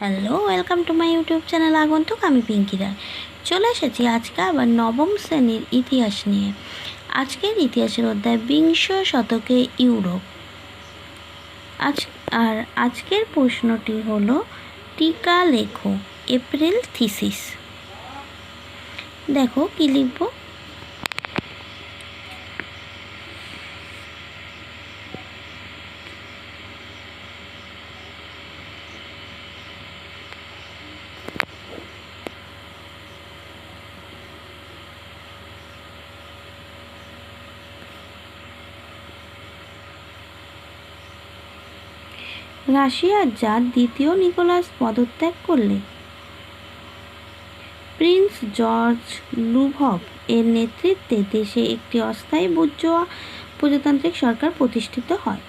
Hello welcome to my YouTube channel Agantuk আমি পিঙ্কি রায়। চলে এসেছি আজকে আবার নবম শ্রেণির ইতিহাস নিয়ে। আজকের ইতিহাসের অধ্যায় বিংশ শতকে ইউরোপ। আজ, আর আজকের প্রশ্নটি হলো, টিকা লেখো, এপ্রিল থিসিস। দেখো কী লিখব? রাশিয়ার জাত দ্বিতীয় নিকোলাস পদত্যাগ করলে। প্রিন্স জর্জ লুভভ এর নেতৃত্বে দেশে একটি অস্থায়ী বুর্জোয়া প্রজাতান্ত্রিক সরকার প্রতিষ্ঠিত হয়।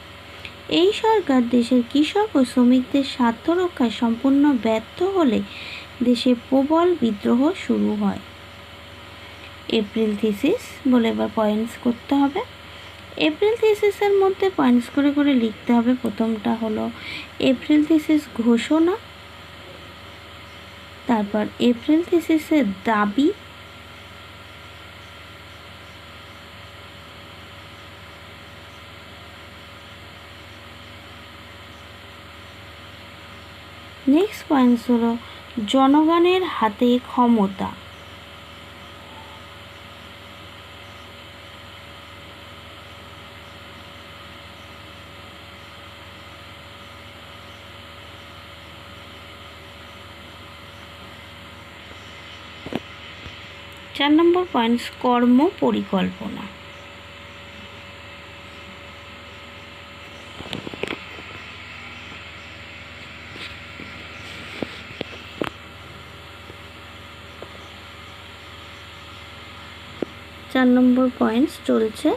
এই সরকার দেশের কৃষক ও শ্রমিকদের স্বার্থ রক্ষায় সম্পূর্ণ ব্যর্থ হলে দেশে প্রবল বিদ্রোহ শুরু হয়। এপ্রিল থিসিস বলে এবার পয়েন্টস করতে হবে। এপ্রিল থিসিসের মধ্যে পয়েন্টস করে করে লিখতে হবে। প্রথমটা হলো এপ্রিল থিসিস ঘোষণা, তারপর এপ্রিল থিসিসের দাবি নেক্সট পয়েন্টস হলো জনগণের হাতে ক্ষমতা। চার নম্বর পয়েন্টস কর্ম পরিকল্পনা। চার নম্বর পয়েন্টস চলছে।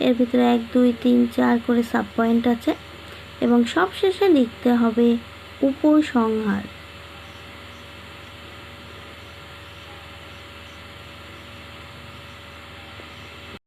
এর ভিতরে এক, দুই, তিন, চার করে সাব পয়েন্ট আছে। এবং সব শেষে লিখতে হবে উপসংহার।